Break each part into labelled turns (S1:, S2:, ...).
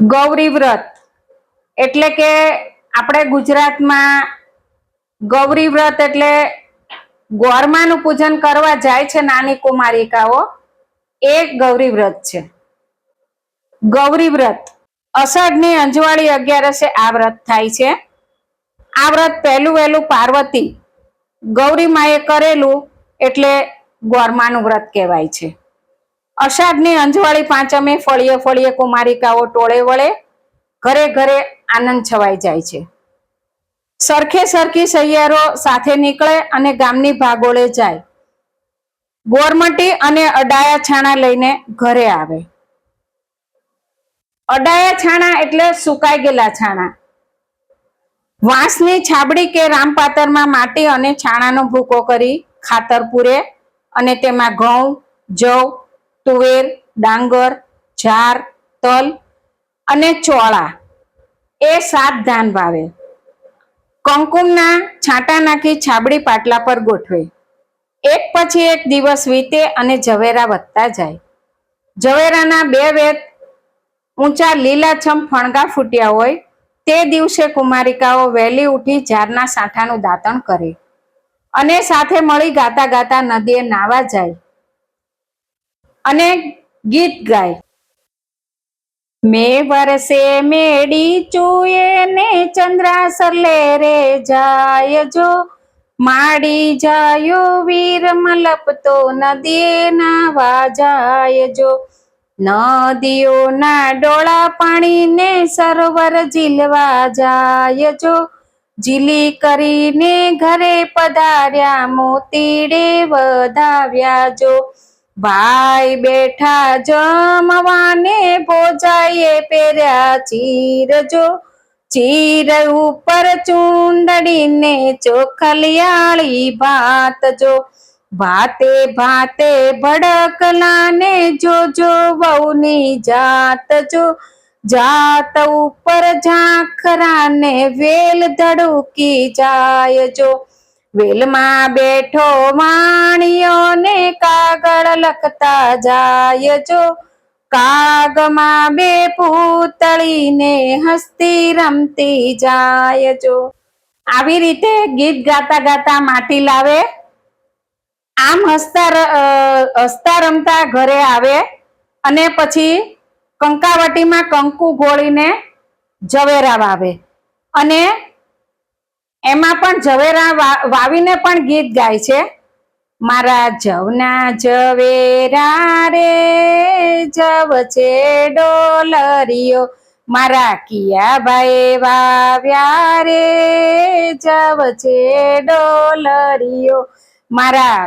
S1: ગૌરી વ્રત. એટલે કે આપણે ગુજરાતમાં ગૌરી વ્રત એટલે ગોરમાનું પૂજન કરવા જાય છે નાની કુમારિકાઓ, એ ગૌરી વ્રત છે. ગૌરી વ્રત. અષાઢની અંજવાળી અગિયારસે આ વ્રત થાય છે. આ વ્રત પહેલું વહેલું પાર્વતી ગૌરી માએ કરેલું એટલે ગોરમાનું વ્રત કહેવાય છે. અષાઢની અંજવાળી પાંચમે ફળીએ ફળીએ કુમારિકાઓ ટોળે વળે, ઘરે ઘરે આનંદ છવાઈ જાય છે. સરખે સરખી સૈયારો સાથે નીકળે અને ગામની ભાગોળે જાય. ગોરમટી અને અડાયા છાણા લઈને ઘરે આવે. અડાયા છાણા એટલે સુકાઈ ગયેલા છાણા. વાંસની છાબડી કે રામપાતરમાં માટી અને છાણાનો ભૂકો કરી ખાતર પૂરે અને તેમાં ઘઉં, જવ તુવેર, ડાંગર જાર તલ અને ચોળા. એ સાત ધાન વાવે. કંકુમના છાંટા નાખી છાબડી પાટલા પર ગોઠવે. એક પછી એક દિવસ વીતે અને ઝવેરા વધતા જાય. ઝવેરાના બે વેત ઊંચા લીલાછમ ફણગા ફૂટ્યા હોય, તે દિવસે કુમારિકાઓ વહેલી ઉઠી ઝારના સાંઠાનું દાંતણ કરે અને સાથે મળી ગાતા ગાતા નદીએ નાવા જાય. અને ગીત ગાય. મેં વરસે મેડી ચૂએ ને ચંદ્રાસર લે રે જાય જો. માડી જાયો વીર મલપતો નદીએ ના વાજાય જો. નદીઓના ડોળા પાણીને સરોવર ઝીલવા જાય જો. ઝીલી કરીને ઘરે પધાર્યા મોતીડે વધાવ્યા જો. ભાઈ બેઠા જમવાને ભોજાએ પહેર્યા ચીર જો ચીર ઉપર ચૂંદડીને ચોખલિયાળી ભાત જો ભાતે ભાતે ભડકલાને જોજો વહુની જાત જો જાત ઉપર ઝાખરાને વેલ ધડુકી જાય જો વેલમાં બેઠો વાણિયોને કાગળ લખતા જાય જો કાગમાં બે પૂતળીને હસતી રમતી જાય જો આવી રીતે ગીત ગાતા ગાતા માટી લાવે. આમ હસતા હસતા રમતા ઘરે આવે. અને પછી કંકાવટીમાં કંકુ ગોળીને ઝવેરા વાવે અને એમાં પણ ઝવેરા વાવીને પણ ગીત ગાય છે. મારા જવના ઝવેરા રે જવ છે ડોલરિયો મારા કિયાભાઈ વાવ્યા રે જવ છે ડોલરિયો મારા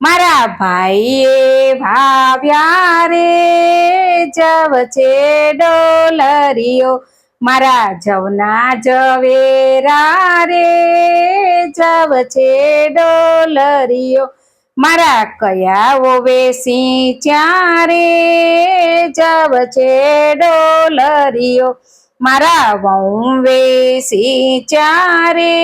S1: મારા ભાઈએ વાવ્યા રે જવ છે ડોલરિયો મારા જવના જવેરા રે જવ છે ડોલરિયો મારા કયાઓ વેસી ચારે જવ છે ડોલરિયો મારા વહુ વેસી ચારે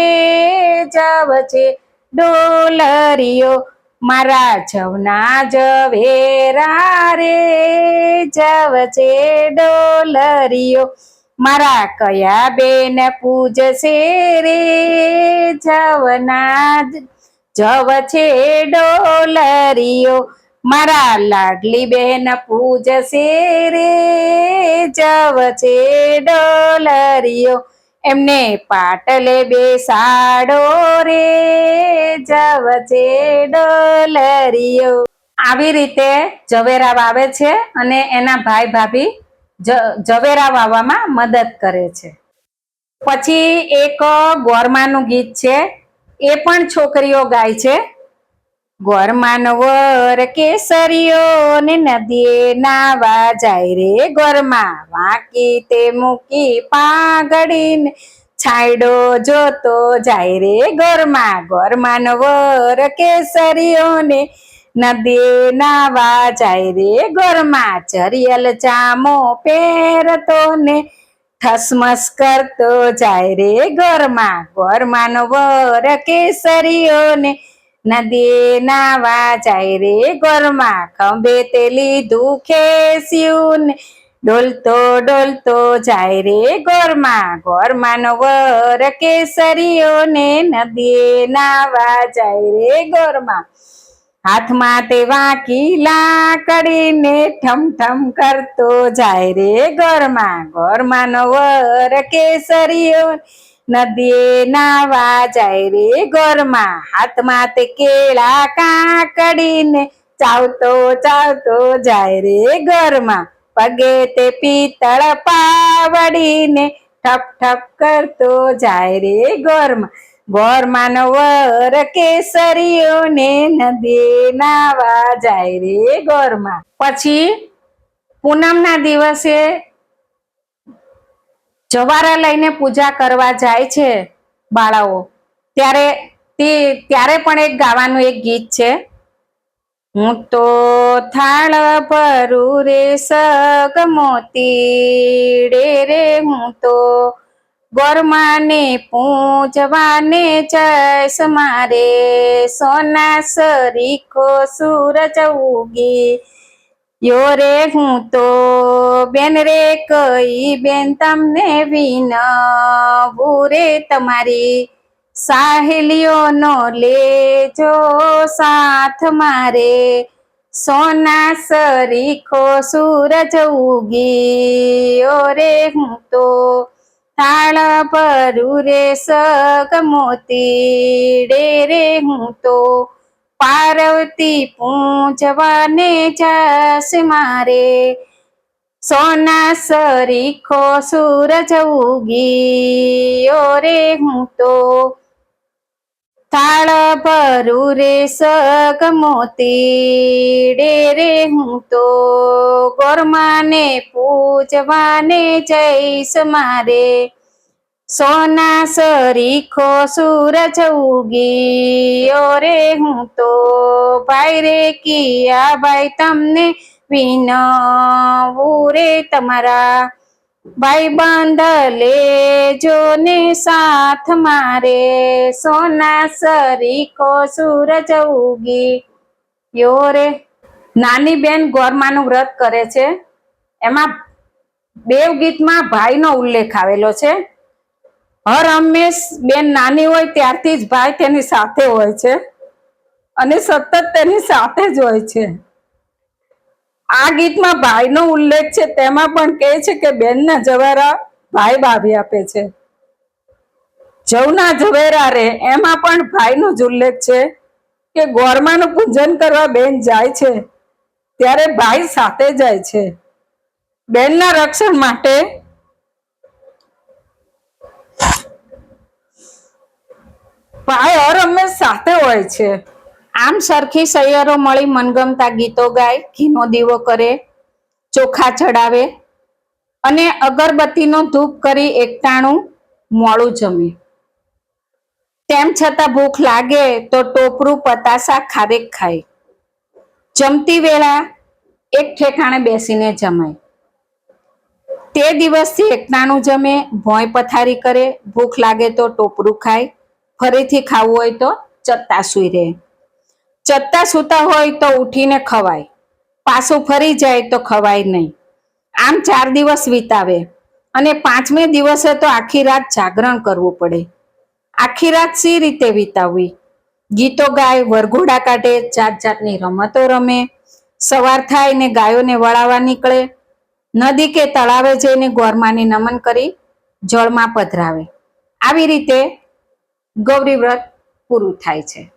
S1: જવ છે ડોલરિયો મારા જવના જવેરા રે જવ છે ડોલરિયો મારા કયા બેન પૂજશે રે જવના જવ છે ડોલરિયો મારા લાડલી બેન પૂજશે રે જવ છે ડોલરિયો એમને પાટલે બેસાડો રે જવ છે ડોલરિયો આવી રીતે ઝવેરા વાવે છે અને એના ભાઈ ભાભી ઝવેરા વાવવામાં મદદ કરે છે. પછી એક ગોરમાનું ગીત છે, એ પણ છોકરીઓ ગાય છે. ગોરમાન વર કેસરીયો ને નદીએ નાવા જાય રે ગોરમા. વાંકી તે મૂકી પાઘડીને છાયડો જોતો જાય રે ગોરમા. ગોરમાન વર કેસરીઓને ને નદીએ નાવા જાય રે ગોરમા ચરિયલ ચામો પહેરતો ને ઠસમસ કરતો જાય રે ગોરમાં. ગોરમાનો વર કેસરીઓ ને નદી નાવા જાય રે ગોરમાં. ખંભે તે લીધું ખેસ્યું ને ડોલતો ડોલતો જાય રે ગોરમાં. ગોરમાંનો વર કેસરીઓ ને નદીએ નાવા જાય રે ગોરમાં. હાથમાં તે વાંકી લાકડીને ઠમ ઠમ કરતો જાય રે ઘરમાં. ઘરમાં વર કેસરીઓ નદીએ નાવા જાય રે ઘરમાં. હાથમાં તે કેળા કાકડીને ચાવતો ચાવતો જાય રે ઘરમાં. પગે તે પિત્તળ પાવડીને ઠપ ઠપ કરતો જાય રે ગોરમાં ગોરમાંનો વર કેસરીઓને નદી નાવા જાય રે ગોરમાં. પછી પૂનમના દિવસે જવારા લઈને પૂજા કરવા જાય છે બાળાઓ. ત્યારે તે ત્યારે પણ એક ગાવાનું એક ગીત છે, હું તો થાળ ભરું રે સગ મોતી રે, હું તો ગોરમાને પૂજવાને જયસ મારે. સોના સરીખો સૂરજ ઉગી. યો રે હું તો બેન રે કઈ બેન તમને વિનવું રે તમારી. સાહેલીઓનો લેજો સાથ મારે. સોના સરીખો સૂરજ ઉગી. યો રે હું તો થાળ ભરું રે સગ મોતી, ડે રે હું તો પાર્વતી પૂજવાને જસ મારે. સોના સરીખો સૂરજ ઉગી ઓ રે હું તો. થાળ ભરું રે સગ મોતી ડે રે હું તો ગોરમાને પૂજવાને જઈશ મારે. સોના સરીખો સૂરજ ઉગી રે હું તો, ભાઈ રે કિયા ભાઈ તમને વિનવું રે તમારા. ભાઈ બંધ લેજો ને સાથ મારે. સોના સરીખો સૂરજ ઉગી. યો રે. નાની બેન ગોરમાનું વ્રત કરે છે. એમાં દેવ ગીતમાં ભાઈનો ઉલ્લેખ આવેલો છે. હર હંમેશ બેન નાની હોય ત્યારથી જ ભાઈ તેની સાથે હોય છે. અને સતત તેની સાથે જ હોય છે. આ ગીતમાં ભાઈનો ઉલ્લેખ છે, તેમાં પણ કહે છે કે બેનના જવારા ભાઈ બાવી આપે છે. જવના ઝવેરા રે, એમાં પણ ભાઈનો જ ઉલ્લેખ છે કે ગોરમાનું પૂજન કરવા બેન જાય છે, ત્યારે ભાઈ સાથે જાય છે. બેનના રક્ષણ માટે ભાઈ હર હંમેશ સાથે હોય છે. આમ સરખી સૈયરો મળી મનગમતા ગીતો ગાય, ઘીનો દીવો કરે, ચોખા ચડાવે અને અગરબત્તીનો ધૂપ કરી એકટાણું મોડું જમે. તેમ છતાં ભૂખ લાગે તો ટોપરું પતાસા ખારેક ખાય. જમતી વેળા એક ઠેકાણે બેસીને જમાય. તે દિવસથી એકટાણું જમે, ભોંય પથારી કરે, ભૂખ લાગે તો ટોપરું ખાય, ફરીથી ખાવું હોય તો ચત્તા સુઈ રહે. ચત્તા સૂતા હોય તો ઉઠીને ખવાય. પાછું ફરી જાય તો ખવાય નહીં. આમ ચાર દિવસ વિતાવે. અને પાંચમે દિવસે તો આખી રાત જાગરણ કરવું પડે. આખી રાત સી રીતે વિતાવવી? ગીતો ગાય, વરઘોડા કાઢે જાત જાતની રમતો રમે. સવાર થાય ને ગાયોને વળાવવા નીકળે. નદી કે તળાવે જઈને ગોરમાને નમન કરી જળમાં પધરાવે. આવી રીતે ગૌરી વ્રત પૂરું થાય છે.